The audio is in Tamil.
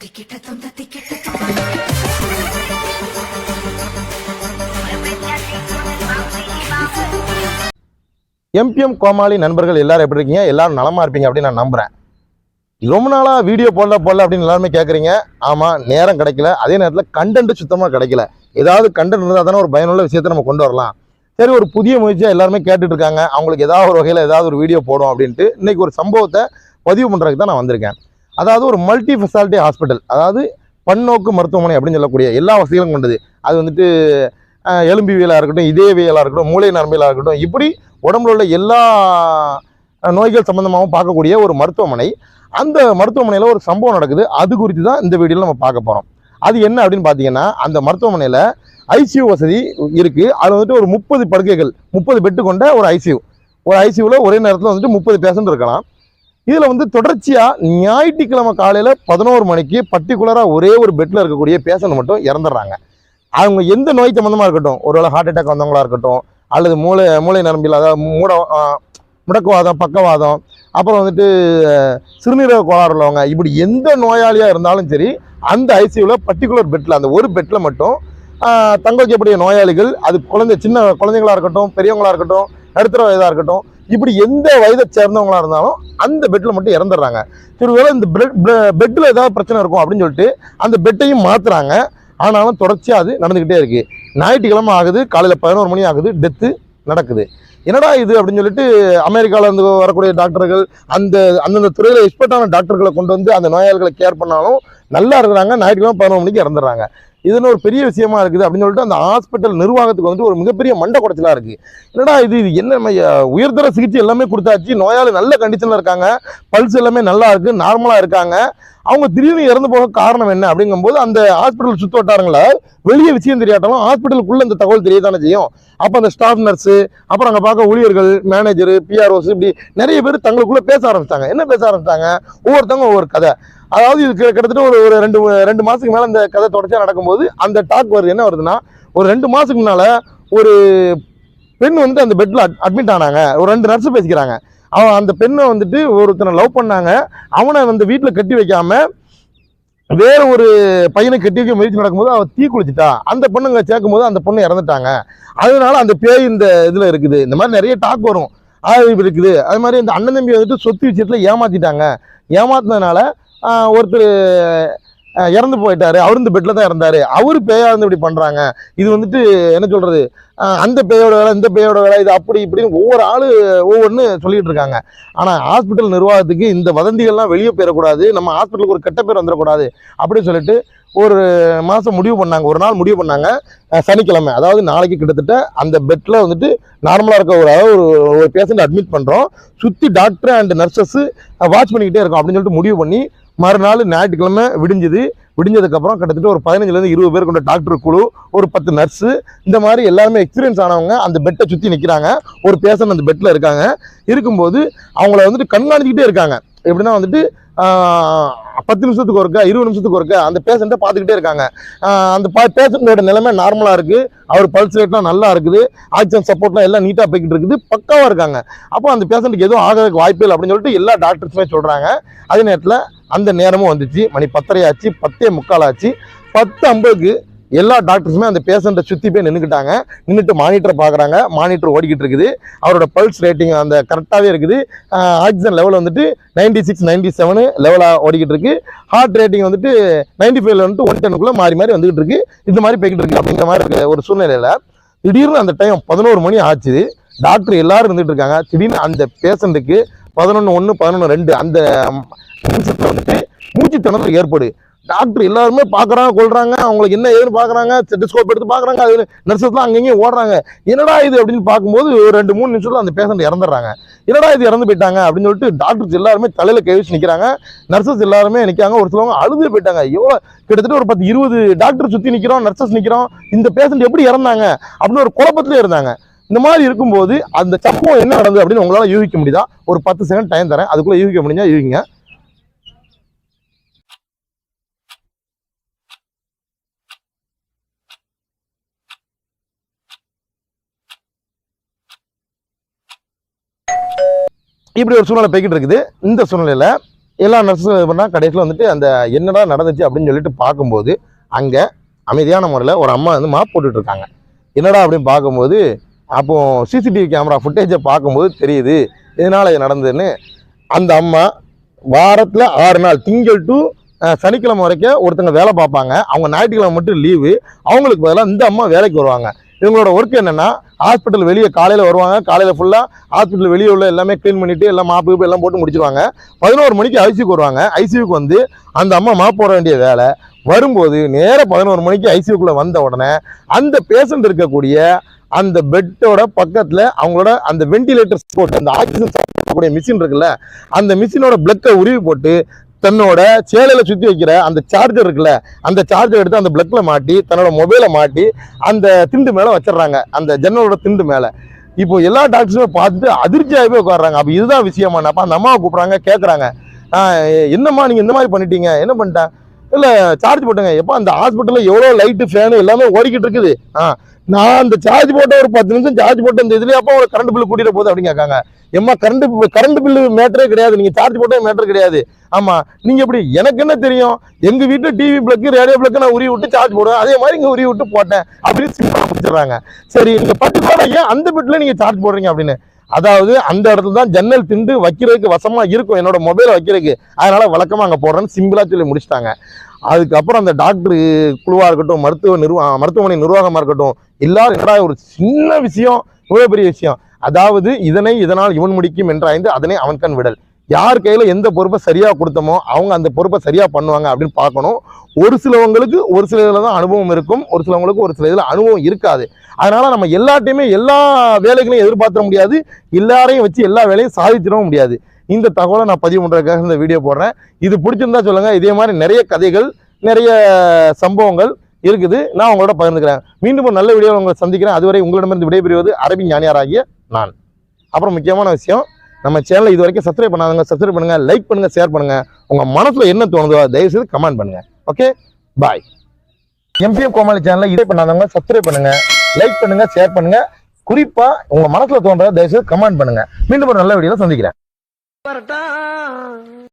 தத்திக்கிட்ட தொந்த எம்பிஎம் கோமாளி நண்பர்கள் எல்லாரும் எப்படி இருக்கீங்க? எல்லாரும் நலமா இருப்பீங்க அப்படின்னு நான் நம்புறேன். ரொம்ப நாளா வீடியோ போடல போடல அப்படின்னு எல்லாருமே கேட்குறீங்க ஆமா நேரம் கிடைக்கல. அதே நேரத்தில் கண்டென்ட் சுத்தமாக கிடைக்கல. ஏதாவது கண்டென்ட் இருந்தால் தானே ஒரு பயனுள்ள விஷயத்தை நம்ம கொண்டு வரலாம். சரி ஒரு புதிய முயற்சியாக எல்லாருமே கேட்டுட்டு இருக்காங்க. அவங்களுக்கு ஏதாவது ஒரு வகையில் ஏதாவது ஒரு வீடியோ போடும் அப்படின்ட்டு இன்னைக்கு ஒரு சம்பவத்தை பதிவு பண்ணுறதுக்கு தான் நான் வந்திருக்கேன். அதாவது ஒரு மல்டி ஃபெசாலிட்டி ஹாஸ்பிட்டல் அதாவது பன்னோக்கு மருத்துவமனை அப்படின்னு சொல்லக்கூடிய எல்லா வசதிகளும் கொண்டது. அது வந்துட்டு எலும்பிவியலாக இருக்கட்டும் இதயவியலாக இருக்கட்டும் மூளை நரம்பியலாக இருக்கட்டும் இப்படி உடம்புல உள்ள எல்லா நோய்கள் சம்பந்தமாகவும் பார்க்கக்கூடிய ஒரு மருத்துவமனை. அந்த மருத்துவமனையில் ஒரு சம்பவம் நடக்குது. அது குறித்து தான் இந்த வீடியோவில் நம்ம பார்க்க போகிறோம் அது என்ன அப்படின்னு பார்த்தீங்கன்னா அந்த மருத்துவமனையில் ஐசியூ வசதி இருக்குது அது வந்துட்டு ஒரு முப்பது படுக்கைகள் முப்பது பெட்டு கொண்ட ஒரு ஐசியூ ஒரு ஐசியூவில் ஒரே நேரத்தில் வந்துட்டு முப்பது பேஷண்ட் இருக்கலாம். இதில் வந்து தொடர்ச்சியாக ஞாயிற்றுக்கிழமை காலையில் பதினோரு மணிக்கு பர்டிகுலராக ஒரே ஒரு பெட்டில் இருக்கக்கூடிய பேஷண்ட் மட்டும் இறந்துடுறாங்க. அவங்க எந்த நோய் சம்மந்தமாக இருக்கட்டும் ஒருவேளை ஹார்ட் அட்டாக் வந்தவங்களா இருக்கட்டும் அல்லது மூளை மூளை நரம்பில் அதாவது மூட முடக்குவாதம் பக்கவாதம் அப்புறம் வந்துட்டு சிறுநீரக கோளாறு உள்ளவங்க இப்படி எந்த நோயாளியாக இருந்தாலும் சரி அந்த ஐசியூவில் பர்டிகுலர் பெட்டில் அந்த ஒரு பெட்டில் மட்டும் தங்க வைக்கக்கூடிய நோயாளிகள் அது குழந்தை சின்ன குழந்தைங்களா இருக்கட்டும் பெரியவங்களாக இருக்கட்டும் நடுத்தர வயதாக இருக்கட்டும் இப்படி எந்த வயதை சேர்ந்தவங்களா இருந்தாலும் அந்த பெட்டில் மட்டும் இறந்துடுறாங்க. திருவேளை இந்த பெட்டில் ஏதாவது பிரச்சனை இருக்கும் அப்படின்னு சொல்லிட்டு அந்த பெட்டையும் மாற்றுறாங்க ஆனாலும் தொடர்ச்சியாக அது நடந்துக்கிட்டே இருக்கு. ஞாயிற்றுக்கிழமை ஆகுது காலையில் பதினோரு மணி ஆகுது டெத்து நடக்குது. என்னடா இது அப்படின்னு சொல்லிட்டு அமெரிக்கால இருந்து வரக்கூடிய டாக்டர்கள் அந்த அந்தந்த துறையில் எக்ஸ்பர்ட்டான டாக்டர்களை கொண்டு வந்து அந்த நோயாளிகளை கேர் பண்ணாலும் நல்லா இருக்கிறாங்க. ஞாயிற்றுக்கிழமை பதினொரு மணிக்கு இறந்துடுறாங்க. இதுன்னு ஒரு பெரிய விஷயமா இருக்குது அப்படின்னு சொல்லிட்டு அந்த ஹாஸ்பிட்டல் நிர்வாகத்துக்கு வந்து ஒரு மிகப்பெரிய மண்டை குடைச்சலா இருக்கு. என்னடா இது? இது என்ன உயர்தர சிகிச்சை எல்லாமே கொடுத்தாச்சு. நோயாளி நல்ல கண்டிஷனில் இருக்காங்க. பல்ஸ் எல்லாமே நல்லா இருக்கு நார்மலாக இருக்காங்க. அவங்க திடீர்னு இறந்து போக காரணம் என்ன அப்படிங்கும்போது அந்த ஹாஸ்பிட்டல் சுத்த வட்டாரங்கள வெளியே விஷயம் தெரியாட்டாலும் ஹாஸ்பிட்டலுக்குள்ளே இந்த தகவல் தெரியத்தானே செய்யும். அப்போ அந்த ஸ்டாஃப் நர்ஸு அப்புறம் அங்கே பார்க்க ஊழியர்கள் மேனேஜர் பிஆர்ஓஸ் இப்படி நிறைய பேர் தங்களுக்குள்ளே பேச ஆரம்பித்தாங்க என்ன பேச ஆரம்பித்தாங்க ஒவ்வொருத்தவங்க ஒவ்வொரு கதை. அதாவது இது கிட்டத்தட்ட ஒரு ஒரு ரெண்டு ரெண்டு மாதத்துக்கு மேலே இந்த கதை தொடர்ச்சியாக நடக்கும்போது அந்த டாக் வருது. என்ன வருதுன்னா ஒரு ரெண்டு மாதத்துக்கு முன்னால் ஒரு பெண் வந்து அந்த பெட்டில் அட்மிட் ஆனாங்க. ஒரு ரெண்டு நர்ஸு பேசிக்கிறாங்க. அவன் அந்த பெண்ணை வந்துட்டு ஒருத்தனை லவ் பண்ணாங்க. அவனை வந்து வீட்டில் கட்டி வைக்காம வேற ஒரு பையனை கட்டி வைக்க முயற்சி நடக்கும்போது அவன் தீ குளிச்சிட்டா. அந்த பொண்ணுங்க சேர்க்கும் போது அந்த பொண்ணு இறந்துட்டாங்க. அதனால அந்த பேய் இந்த இதில் இருக்குது. இந்த மாதிரி நிறைய டாக் வரும். அது இருக்குது. அது மாதிரி இந்த அண்ணன் தம்பி வந்துட்டு சொத்து விஷயத்தில் ஏமாத்திட்டாங்க. ஏமாத்தினதுனால ஒருத்தர் இறந்து போயிட்டாரு. அவர் இந்த பெட்டில் தான் இறந்தாரு அவர் பேயா இருந்து இப்படி பண்ணுறாங்க இது வந்துட்டு என்ன சொல்கிறது அந்த பேயோட வேலை இந்த பேயோட வேலை இது அப்படி இப்படின்னு ஒவ்வொரு ஆள் ஒவ்வொன்று சொல்லிகிட்டு இருக்காங்க. ஆனால் ஹாஸ்பிட்டல் நிர்வாகத்துக்கு இந்த வதந்திகள்லாம் வெளியே போயிடக்கூடாது நம்ம ஹாஸ்பிட்டலுக்கு ஒரு கெட்ட பேர் வந்துடக்கூடாது அப்படின்னு சொல்லிட்டு ஒரு மாதம் முடிவு பண்ணாங்க. ஒரு நாள் முடிவு பண்ணாங்க. சனிக்கிழமை அதாவது நாளைக்கு கிட்டத்தட்ட அந்த பெட்டில் வந்துட்டு நார்மலாக இருக்க ஒரு அதாவது ஒரு ஒரு பேஷண்ட் அட்மிட் பண்ணுறோம் சுற்றி டாக்டர் அண்ட் நர்சஸ்ஸு வாட்ச் பண்ணிக்கிட்டே இருக்கோம் அப்படின்னு சொல்லிட்டு முடிவு பண்ணி மறுநாள் ஞாயிற்றுக்கிழமை விடிஞ்சது. விடிஞ்சதுக்கப்புறம் கிட்டத்தட்ட ஒரு பதினஞ்சுலேருந்து இருபது பேர் கொண்ட டாக்டர் குழு ஒரு பத்து நர்ஸு இந்த மாதிரி எல்லாருமே எக்ஸ்பீரியன்ஸ் ஆனவங்க அந்த பெட்டை சுற்றி நிற்கிறாங்க ஒரு பேஷண்ட் அந்த பெட்டில் இருக்காங்க. இருக்கும்போது அவங்கள வந்துட்டு கண்காணிச்சுக்கிட்டே இருக்காங்க. எப்படின்னா வந்துட்டு பத்து நிமிஷத்துக்கு ஒருக்க இருபது நிமிஷத்துக்கு ஒருக்க அந்த பேஷண்ட்டை பார்த்துக்கிட்டே இருக்காங்க. அந்த அந்த பேஷண்ட்டோட நிலைமை நார்மலாக இருக்குது அவர் பல்ஸ் ரேட்லாம் நல்லா இருக்குது. ஆக்சிஜன் சப்போர்ட்லாம் எல்லாம் நீட்டாக போய்கிட்டு இருக்குது. பக்காவாக இருக்காங்க. அப்போ அந்த பேஷண்ட்டுக்கு எதுவும் ஆகிறதுக்கு வாய்ப்பு இல்லை அப்படின்னு சொல்லிட்டு எல்லா டாக்டர்ஸுமே சொல்கிறாங்க அதே நேரத்தில் அந்த நேரமும் வந்துச்சு. மணி பத்தரை ஆச்சு பத்தே முக்கால் ஆச்சு. பத்து ஐம்பதுக்கு எல்லா டாக்டர்ஸுமே அந்த பேஷண்ட்டை சுற்றி போய் நின்றுக்கிட்டாங்க நின்றுட்டு மானிட்டர் பார்க்குறாங்க மானிட்டர் ஓடிக்கிட்டு இருக்குது. அவரோட பல்ஸ் ரேட்டிங் அந்த கரெக்டாகவே இருக்குது. ஆக்சிஜன் லெவல் வந்துட்டு நைன்டி சிக்ஸ் நைன்டி செவனு லெவலாக ஓடிக்கிட்டு இருக்கு. ஹார்ட் ரேட்டிங் வந்துட்டு நைன்டி ஃபைவ்ல வந்துட்டு ஒன் டென்னுக்குள்ளே மாறி மாறி வந்துகிட்டு இருக்கு. இந்த மாதிரி போய்கிட்டு இருக்கு அப்படிங்கிற மாதிரி இருக்க ஒரு சூழ்நிலையில். திடீர்னு அந்த டைம் பதினோரு மணி ஆச்சு. டாக்டர் எல்லாரும் இருந்துகிட்டு இருக்காங்க. திடீர்னு அந்த பேஷண்ட்டுக்கு பதினொன்று ஒன்று பதினொன்று ரெண்டு அந்த வந்துட்டு மூச்சு திணறல் ஏற்படு. டாக்டர் எல்லாருமே பார்க்குறாங்க கொள்றாங்க அவங்களுக்கு என்ன ஏதுன்னு பார்க்குறாங்க ஸ்டெட்டஸ்கோப் எடுத்து பார்க்குறாங்க அது நர்சஸ்லாம் அங்கங்கேயும் ஓடுறாங்க. என்னடா இது அப்படின்னு பார்க்கும்போது ஒரு ரெண்டு மூணு நிமிஷத்தில் அந்த பேஷண்ட் இறந்துடுறாங்க. என்னடா இது இறந்து போயிட்டாங்க அப்படின்னு சொல்லிட்டு டாக்டர்ஸ் எல்லாருமே தலையில் கை வச்சு நிற்கிறாங்க நர்சஸ் எல்லாருமே நிற்காங்க ஒரு சிலவங்க அழுது போயிட்டாங்க. எவ்வளோ கிட்டத்தட்ட ஒரு பத்து இருபது டாக்டர் சுற்றி நிற்கிறோம் நர்சஸ் நிற்கிறோம் இந்த பேஷண்ட் எப்படி இறந்தாங்க அப்படின்னு ஒரு குழப்பத்திலே இருந்தாங்க. இந்த மாதிரி இருக்கும்போது அந்த சம்பவம் என்ன நடந்தது அப்படின்னு உங்களால் யூகிக்க முடியுதா? ஒரு பத்து செகண்ட் டைம் தரேன். அதுக்குள்ள யூகிக்க முடிஞ்சா யூகிங்க. இப்படி ஒரு சூழ்நிலை போய்கிட்டு இருக்குது. இந்த சூழ்நிலையில் எல்லா நர்ஸும் இது பண்ணால் கடைசியில் வந்துட்டு அந்த என்னடா நடந்துச்சு அப்படின்னு சொல்லிட்டு பார்க்கும்போது அங்கே அமைதியான முறையில் ஒரு அம்மா வந்து மாப் போட்டுட்ருக்காங்க. என்னடா அப்படின்னு பார்க்கும்போது அப்போ சிசிடிவி கேமரா ஃபுட்டேஜை பார்க்கும்போது தெரியுது இதனால் இது நடந்ததுன்னு. அந்த அம்மா வாரத்தில் ஆறு நாள் திங்கள் டு சனிக்கிழமை வரைக்கும் ஒருத்தங்க வேலை பார்ப்பாங்க. அவங்க ஞாயிற்றுக்கிழமை மட்டும் லீவு அவங்களுக்கு பதிலாக இந்த அம்மா வேலைக்கு வருவாங்க. இவங்களோட ஒர்க் என்னன்னா ஹாஸ்பிட்டல் வெளியே காலையில் வருவாங்க. காலையில் ஃபுல்லாக ஹாஸ்பிட்டல் வெளியே உள்ள எல்லாமே க்ளீன் பண்ணிட்டு எல்லாம் மாப்பு எல்லாம் போட்டு முடிச்சிருவாங்க. பதினோரு மணிக்கு ஐசியூக்கு வருவாங்க. ஐசியூக்கு வந்து அந்த அம்மா மாப் போட வேண்டிய வேலை. வரும்போது நேராக பதினோரு மணிக்கு ஐசியூக்குள்ளே வந்த உடனே அந்த பேஷண்ட் இருக்கக்கூடிய அந்த பெட்டோட பக்கத்தில் அவங்களோட அந்த வென்டிலேட்டர் ஸ்போர்ட் அந்த ஆக்சிஜன் கூடிய மிஷின் இருக்குல்ல அந்த மிஷினோட பிளக்கை உருவி போட்டு தன்னோட சேலையில சுற்றி வைக்கிற அந்த சார்ஜர் இருக்குல்ல அந்த சார்ஜர் எடுத்து அந்த பிளக்ல மாட்டி தன்னோட மொபைலை மாட்டி அந்த திண்டு மேலே வச்சிடுறாங்க. அந்த ஜன்னலோட திண்டு மேலே. இப்போ எல்லா டாக்டர்ஸுமே பார்த்துட்டு அதிர்ச்சியாகவே உட்காடுறாங்க அப்போ இதுதான் விஷயமானப்பா அந்த அம்மாவை கூப்பிட்றாங்க கேட்குறாங்க என்னம்மா நீங்கள் இந்த மாதிரி பண்ணிட்டீங்க? என்ன பண்ணிட்டேன்? இல்லை சார்ஜ் போட்டுங்க. எப்போ அந்த ஹாஸ்பிட்டலில் எவ்வளோ லைட்டு ஃபேனு எல்லாமே ஓடிக்கிட்டு இருக்குது. ஆ நான் அந்த சார்ஜ் போட்ட ஒரு பத்து நிமிஷம் சார்ஜ் போட்ட இந்த இதுலேயே அப்போ ஒரு கரண்ட் பில்லு கூட்டிகிட்டு போகுது அப்படின்னு கேட்காங்க. எம்மா கரண்ட் கரண்ட் பில்லு மேட்டரே கிடையாது. நீங்கள் சார்ஜ் போட்டே மேட்டர் கிடையாது. ஆமாம் நீங்கள் எப்படி எனக்கு என்ன தெரியும்? எங்கள் வீட்டில் டிவி பிளக்கு ரேடியோ பிளக்கு நான் உரிய விட்டு சார்ஜ் போடுவேன். அதே மாதிரி இங்கே உருவி விட்டு போட்டேன் அப்படின்னு சிம்பிளாக முடிச்சிடுறாங்க. சரி நீங்கள் பத்து ஏன் அந்த பிட்டில் நீங்கள் சார்ஜ் போடுறீங்க அப்படின்னு? அதாவது அந்த இடத்துல தான் ஜன்னல் திண்டு வைக்கிறதுக்கு வசமா இருக்கும். என்னோட மொபைலை வைக்கிறதுக்கு. அதனால வழக்கமா அங்கே போடுறேன்னு சிம்பிளா சொல்லி முடிச்சிட்டாங்க. அதுக்கப்புறம் அந்த டாக்டர் குழுவா இருக்கட்டும் மருத்துவ நிர்வா மருத்துவமனை நிர்வாகமா இருக்கட்டும் எல்லாரும் என்னடா ஒரு சின்ன விஷயம் இவ்வளவு பெரிய விஷயம். அதாவது இதனை இதனால் இவன் முடிக்கும் என்றாய்ந்து அதனை அவன் கண் விடல். யார் கையில் எந்த பொறுப்பை சரியாக கொடுத்தோமோ அவங்க அந்த பொறுப்பை சரியாக பண்ணுவாங்க அப்படின்னு பார்க்கணும். ஒரு சிலவங்களுக்கு ஒரு சில இதில் தான் அனுபவம் இருக்கும். ஒரு சிலவங்களுக்கு ஒரு சில இதில் அனுபவம் இருக்காது. அதனால் நம்ம எல்லாத்தையுமே எல்லா வேலைகளையும் எதிர்பார்த்த முடியாது. எல்லாரையும் வச்சு எல்லா வேலையும் சாதிச்சிடவும் முடியாது. இந்த தகவலை நான் பதிவு பண்ணுறதுக்காக இந்த வீடியோ போடுறேன். இது பிடிச்சிருந்தா சொல்லுங்கள் இதே மாதிரி நிறைய கதைகள் நிறைய சம்பவங்கள் இருக்குது. நான் உங்களோட பகிர்ந்துக்கிறேன். மீண்டும் ஒரு நல்ல வீடியோவில் உங்களை சந்திக்கிறேன். அதுவரை உங்களிடமிருந்து விடைபெறுவது அரபி ஞானியாராகிய நான். அப்புறம் முக்கியமான விஷயம் நம்ம சேனலை இது வரைக்கும் சப்ஸ்கிரைப் பண்ணாதவங்க சப்ஸ்கிரைப் பண்ணுங்க லைக் பண்ணுங்க ஷேர் பண்ணுங்க. உங்க மனசில் என்ன தோணுதோ தயவு செய்து கமெண்ட் பண்ணுங்க. ஓகே பாய் எம்பிஎஃப் கோமாளி சேனலில் இதே பண்ணாதவங்க சப்ஸ்கிரைப் பண்ணுங்க லைக் பண்ணுங்க ஷேர் பண்ணுங்க. குறிப்பா உங்க மனசுல தோன்றதை தயவு செய்து கமெண்ட் பண்ணுங்க. மீண்டும் ஒரு நல்ல வீடியோவில் சந்திக்கிறேன்.